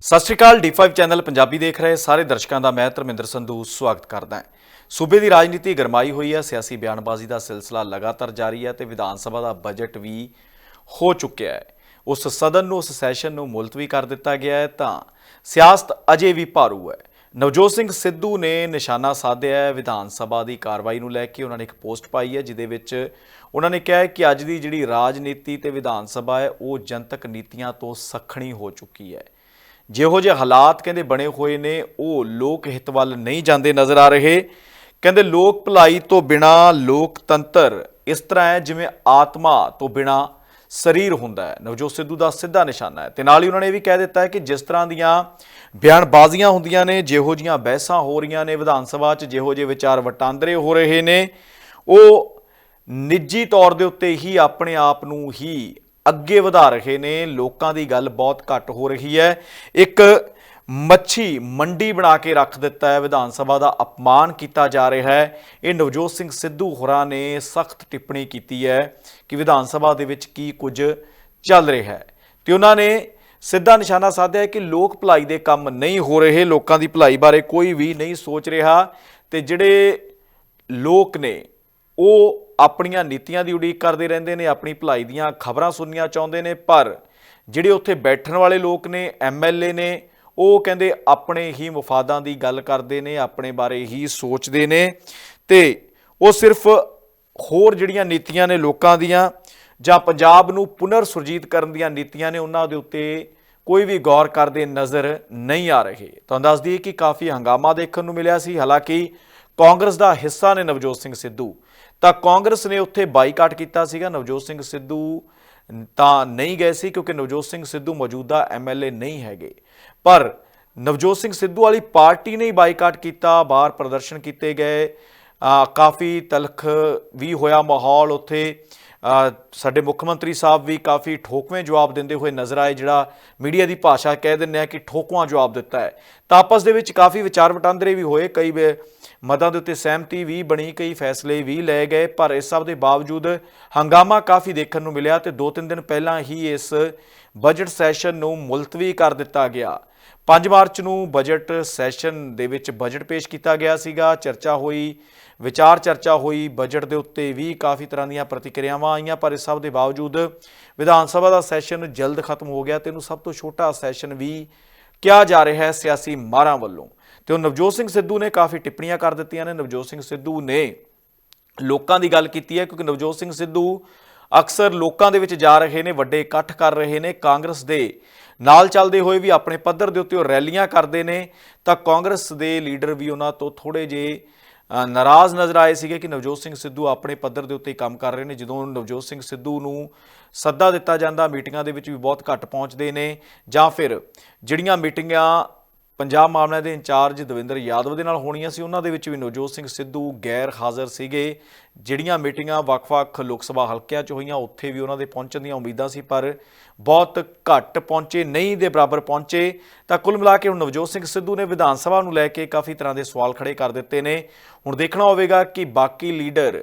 ਸਤਿ ਸ਼੍ਰੀ ਅਕਾਲ D5 channel Punjabi ਦੇਖ ਰਹੇ ਸਾਰੇ ਦਰਸ਼ਕਾਂ ਦਾ ਮੈਂ ਧਰਮਿੰਦਰ ਸੰਧੂ ਸਵਾਗਤ ਕਰਦਾ ਹਾਂ। ਸੂਬੇ ਦੀ ਰਾਜਨੀਤੀ ਗਰਮਾਈ ਹੋਈ ਹੈ, ਸਿਆਸੀ ਬਿਆਨਬਾਜ਼ੀ ਦਾ ਸਿਲਸਿਲਾ ਲਗਾਤਾਰ ਜਾਰੀ ਹੈ ਤੇ ਵਿਧਾਨ ਸਭਾ ਦਾ ਬਜਟ ਵੀ ਹੋ ਚੁੱਕਿਆ ਹੈ। ਉਸ ਸਦਨ ਨੂੰ, ਉਸ ਸੈਸ਼ਨ ਨੂੰ ਮੁਲਤਵੀ ਕਰ ਦਿੱਤਾ ਗਿਆ ਹੈ ਤਾਂ ਸਿਆਸਤ ਅਜੇ ਵੀ ਭਾਰੂ ਹੈ। ਨਵਜੋਤ ਸਿੰਘ ਸਿੱਧੂ ਨੇ ਨਿਸ਼ਾਨਾ ਸਾਧਿਆ ਹੈ, ਵਿਧਾਨ ਸਭਾ ਦੀ ਕਾਰਵਾਈ ਨੂੰ ਲੈ ਕੇ ਉਹਨਾਂ ਨੇ ਇੱਕ ਪੋਸਟ ਪਾਈ ਹੈ, ਜਿਹਦੇ ਵਿੱਚ ਉਹਨਾਂ ਨੇ ਕਿਹਾ ਕਿ ਅੱਜ ਦੀ ਜਿਹੜੀ ਰਾਜਨੀਤੀ ਤੇ ਵਿਧਾਨ ਸਭਾ ਹੈ, ਉਹ ਜਨਤਕ ਨੀਤੀਆਂ ਤੋਂ ਸਖਣੀ ਹੋ ਚੁੱਕੀ ਹੈ। ਜਿਹੋ ਜਿਹੇ ਹਾਲਾਤ ਕਹਿੰਦੇ ਬਣੇ ਹੋਏ ਨੇ, ਉਹ ਲੋਕ ਹਿੱਤ ਵੱਲ ਨਹੀਂ ਜਾਂਦੇ ਨਜ਼ਰ ਆ ਰਹੇ। ਕਹਿੰਦੇ ਲੋਕ ਭਲਾਈ ਤੋਂ ਬਿਨਾ ਲੋਕਤੰਤਰ ਇਸ ਤਰ੍ਹਾਂ ਹੈ ਜਿਵੇਂ ਆਤਮਾ ਤੋਂ ਬਿਨਾ ਸਰੀਰ ਹੁੰਦਾ ਹੈ। ਨਵਜੋਤ ਸਿੱਧੂ ਦਾ ਸਿੱਧਾ ਨਿਸ਼ਾਨਾ ਹੈ। ਤੇ ਨਾਲ ਹੀ ਉਹਨਾਂ ਨੇ ਇਹ ਵੀ ਕਹਿ ਦਿੱਤਾ ਹੈ ਕਿ ਜਿਸ ਤਰ੍ਹਾਂ ਦੀਆਂ ਬਿਆਨਬਾਜ਼ੀਆਂ ਹੁੰਦੀਆਂ ਨੇ, ਜਿਹੋ ਜੀਆਂ ਬਹਿਸਾਂ ਹੋ ਰਹੀਆਂ ਨੇ ਵਿਧਾਨ ਸਭਾ 'ਚ, ਜਿਹੋ ਜਿਹੇ ਵਿਚਾਰ ਵਟਾਂਦਰੇ ਹੋ ਰਹੇ ਨੇ, ਉਹ ਨਿੱਜੀ ਤੌਰ ਦੇ ਉੱਤੇ ਹੀ ਆਪਣੇ ਆਪ ਨੂੰ ਹੀ ਅੱਗੇ ਵਧਾ ਰਹੇ ਨੇ, ਲੋਕਾਂ ਦੀ ਗੱਲ ਬਹੁਤ ਘੱਟ ਹੋ ਰਹੀ ਹੈ। ਇੱਕ ਮੱਛੀ ਮੰਡੀ ਬਣਾ ਕੇ ਰੱਖ ਦਿੱਤਾ ਹੈ, ਵਿਧਾਨ ਸਭਾ ਦਾ ਅਪਮਾਨ ਕੀਤਾ ਜਾ ਰਿਹਾ ਹੈ। ਇਹ ਨਵਜੋਤ ਸਿੰਘ ਸਿੱਧੂ ਹੋਰਾਂ ਨੇ ਸਖਤ ਟਿੱਪਣੀ ਕੀਤੀ ਹੈ ਕਿ ਵਿਧਾਨ ਸਭਾ ਦੇ ਵਿੱਚ ਕੀ ਕੁਝ ਚੱਲ ਰਿਹਾ ਹੈ। ਤੇ ਉਹਨਾਂ ਨੇ ਸਿੱਧਾ ਨਿਸ਼ਾਨਾ ਸਾਧਿਆ ਕਿ ਲੋਕ ਭਲਾਈ ਦੇ ਕੰਮ ਨਹੀਂ ਹੋ ਰਹੇ, ਲੋਕਾਂ ਦੀ ਭਲਾਈ ਬਾਰੇ ਕੋਈ ਵੀ ਨਹੀਂ ਸੋਚ ਰਿਹਾ। ਤੇ ਜਿਹੜੇ ਲੋਕ ਨੇ ਉਹ ਆਪਣੀਆਂ ਨੀਤੀਆਂ ਦੀ ਉਡੀਕ ਕਰਦੇ ਰਹਿੰਦੇ ਨੇ, ਆਪਣੀ ਭਲਾਈ ਦੀਆਂ ਖਬਰਾਂ ਸੁਣਨੀਆਂ ਚਾਹੁੰਦੇ ਨੇ, ਪਰ ਜਿਹੜੇ ਉੱਥੇ ਬੈਠਣ ਵਾਲੇ ਲੋਕ ਨੇ ਐਮਐਲਏ ਨੇ, ਉਹ ਕਹਿੰਦੇ ਆਪਣੇ ਹੀ ਮਫਾਦਾਂ ਦੀ ਗੱਲ ਕਰਦੇ ਨੇ, ਆਪਣੇ ਬਾਰੇ ਹੀ ਸੋਚਦੇ ਨੇ ਤੇ ਉਹ ਸਿਰਫ ਹੋਰ ਜਿਹੜੀਆਂ ਨੀਤੀਆਂ ਨੇ ਲੋਕਾਂ ਦੀਆਂ ਜਾਂ ਪੰਜਾਬ ਨੂੰ ਪੁਨਰ ਸੁਰਜੀਤ ਕਰਨ ਦੀਆਂ ਨੀਤੀਆਂ ਨੇ, ਉਹਨਾਂ ਦੇ ਉੱਤੇ ਕੋਈ ਵੀ ਗੌਰ ਕਰਦੇ ਨਜ਼ਰ ਨਹੀਂ ਆ ਰਹੇ। ਤੁਹਾਨੂੰ ਦੱਸ ਦਈਏ ਕਿ ਕਾਫੀ ਹੰਗਾਮਾ ਦੇਖਣ ਨੂੰ ਮਿਲਿਆ ਸੀ। ਹਾਲਾਂਕਿ ਕਾਂਗਰਸ ਦਾ ਹਿੱਸਾ ਨੇ ਨਵਜੋਤ ਸਿੰਘ ਸਿੱਧੂ। ਤਾਂ ਕਾਂਗਰਸ ਨੇ ਉੱਥੇ ਬਾਈਕਾਟ ਕੀਤਾ ਸੀਗਾ। ਨਵਜੋਤ ਸਿੰਘ ਸਿੱਧੂ ਤਾਂ ਨਹੀਂ ਗਏ ਸੀ ਕਿਉਂਕਿ ਨਵਜੋਤ ਸਿੰਘ ਸਿੱਧੂ ਮੌਜੂਦਾ ਐਮਐਲਏ ਨਹੀਂ ਹੈਗੇ। ਪਰ ਨਵਜੋਤ ਸਿੰਘ ਸਿੱਧੂ ਵਾਲੀ ਪਾਰਟੀ ਨੇ ਹੀ ਬਾਈਕਾਟ ਕੀਤਾ, ਬਾਹਰ ਪ੍ਰਦਰਸ਼ਨ ਕੀਤੇ ਗਏ। ਕਾਫੀ ਤਲਖ ਵੀ ਹੋਇਆ ਮਾਹੌਲ ਉੱਥੇ। ਸਾਡੇ ਮੁੱਖ ਮੰਤਰੀ ਸਾਹਿਬ ਵੀ ਕਾਫੀ ਠੋਕਵੇਂ ਜਵਾਬ ਦਿੰਦੇ ਹੋਏ ਨਜ਼ਰ ਆਏ, ਜਿਹੜਾ ਮੀਡੀਆ ਦੀ ਭਾਸ਼ਾ ਕਹਿ ਦਿੰਦੇ ਆ ਕਿ ਠੋਕਵਾਂ ਜਵਾਬ ਦਿੱਤਾ ਹੈ। ਤਾਂ ਆਪਸ ਦੇ ਵਿੱਚ ਕਾਫੀ ਵਿਚਾਰ ਵਟਾਂਦਰੇ ਵੀ ਹੋਏ, ਕਈ ਵੇ- ਮਤਾਂ ਦੇ ਉੱਤੇ ਸਹਿਮਤੀ ਵੀ ਬਣੀ, ਕਈ ਫੈਸਲੇ ਵੀ ਲਏ ਗਏ, ਪਰ ਇਸ ਸਭ ਦੇ ਬਾਵਜੂਦ ਹੰਗਾਮਾ ਕਾਫੀ ਦੇਖਣ ਨੂੰ ਮਿਲਿਆ ਤੇ 2-3 ਦਿਨ ਪਹਿਲਾਂ ਹੀ ਇਸ ਬਜਟ ਸੈਸ਼ਨ ਨੂੰ ਮੁਲਤਵੀ ਕਰ ਦਿੱਤਾ ਗਿਆ। 5 ਮਾਰਚ ਨੂੰ ਬਜਟ ਸੈਸ਼ਨ ਦੇ ਵਿੱਚ ਬਜਟ ਪੇਸ਼ ਕੀਤਾ ਗਿਆ ਸੀਗਾ। ਚਰਚਾ ਹੋਈ, ਵਿਚਾਰ ਚਰਚਾ ਹੋਈ, ਬਜਟ ਦੇ ਉੱਤੇ ਵੀ ਕਾਫੀ ਤਰ੍ਹਾਂ ਦੀਆਂ ਪ੍ਰਤੀਕਿਰਿਆਵਾਂ ਆਈਆਂ, ਪਰ ਇਸ ਸਭ ਦੇ ਬਾਵਜੂਦ ਵਿਧਾਨ ਸਭਾ ਦਾ ਸੈਸ਼ਨ ਜਲਦ ਖਤਮ ਹੋ ਗਿਆ ਤੇ ਇਹਨੂੰ ਸਭ ਤੋਂ ਛੋਟਾ ਸੈਸ਼ਨ ਵੀ ਕਿਹਾ ਜਾ ਰਿਹਾ ਹੈ ਸਿਆਸੀ ਮਾਰਾਂ ਵੱਲੋਂ। ਤੇ ਉਹ ਨਵਜੋਤ ਸਿੰਘ ਸਿੱਧੂ ਨੇ ਕਾਫੀ ਟਿੱਪਣੀਆਂ ਕਰ ਦਿੱਤੀਆਂ ਨੇ। ਨਵਜੋਤ ਸਿੰਘ ਸਿੱਧੂ ਨੇ ਲੋਕਾਂ ਦੀ ਗੱਲ ਕੀਤੀ ਹੈ, ਕਿਉਂਕਿ ਨਵਜੋਤ ਸਿੰਘ ਸਿੱਧੂ ਅਕਸਰ ਲੋਕਾਂ ਦੇ ਵਿੱਚ ਜਾ ਰਹੇ ਨੇ, ਵੱਡੇ ਇਕੱਠ ਕਰ ਰਹੇ ਨੇ। ਕਾਂਗਰਸ ਦੇ ਨਾਲ ਚੱਲਦੇ ਹੋਏ ਵੀ ਆਪਣੇ ਪੱਧਰ ਦੇ ਉੱਤੇ ਉਹ ਰੈਲੀਆਂ ਕਰਦੇ ਨੇ, ਤਾਂ ਕਾਂਗਰਸ ਦੇ ਲੀਡਰ ਵੀ ਉਹਨਾਂ ਤੋਂ ਥੋੜੇ ਜੇ ਨਾਰਾਜ਼ ਨਜ਼ਰ ਆਏ ਸੀਗੇ ਕਿ ਨਵਜੋਤ ਸਿੰਘ ਸਿੱਧੂ ਆਪਣੇ ਪੱਧਰ ਦੇ ਉੱਤੇ ਕੰਮ ਕਰ ਰਹੇ ਨੇ। ਜਦੋਂ ਨਵਜੋਤ ਸਿੰਘ ਸਿੱਧੂ ਨੂੰ ਸੱਦਾ ਦਿੱਤਾ ਜਾਂਦਾ, ਮੀਟਿੰਗਾਂ ਦੇ ਵਿੱਚ ਵੀ ਬਹੁਤ ਘੱਟ ਪਹੁੰਚਦੇ ਨੇ ਜਾਂ ਫਿਰ ਜਿਹੜੀਆਂ ਮੀਟਿੰਗਾਂ ਪੰਜਾਬ ਮਾਮਲਿਆਂ ਦੇ ਇੰਚਾਰਜ ਦਵਿੰਦਰ ਯਾਦਵ ਦੇ ਨਾਲ ਹੋਣੀਆਂ ਸੀ। ਉਹਨਾਂ ਦੇ ਵਿੱਚ ਵੀ ਨਵਜੋਤ ਸਿੰਘ ਸਿੱਧੂ ਗੈਰ ਹਾਜ਼ਰ ਸੀਗੇ। ਜਿਹੜੀਆਂ ਮੀਟਿੰਗਾਂ ਵੱਖ-ਵੱਖ ਲੋਕ ਸਭਾ ਹਲਕਿਆਂ 'ਚ ਹੋਈਆਂ, ਉੱਥੇ ਵੀ ਉਹਨਾਂ ਦੇ ਪਹੁੰਚਣ ਦੀਆਂ ਉਮੀਦਾਂ ਸੀ, ਪਰ ਬਹੁਤ ਘੱਟ ਪਹੁੰਚੇ, ਨਹੀਂ ਦੇ ਬਰਾਬਰ ਪਹੁੰਚੇ। ਤਾਂ ਕੁੱਲ ਮਿਲਾ ਕੇ ਹੁਣ ਨਵਜੋਤ ਸਿੰਘ ਸਿੱਧੂ ਨੇ ਵਿਧਾਨ ਸਭਾ ਨੂੰ ਲੈ ਕੇ ਕਾਫੀ ਤਰ੍ਹਾਂ ਦੇ ਸਵਾਲ ਖੜੇ ਕਰ ਦਿੱਤੇ ਨੇ। ਹੁਣ ਦੇਖਣਾ ਹੋਵੇਗਾ ਕਿ ਬਾਕੀ ਲੀਡਰ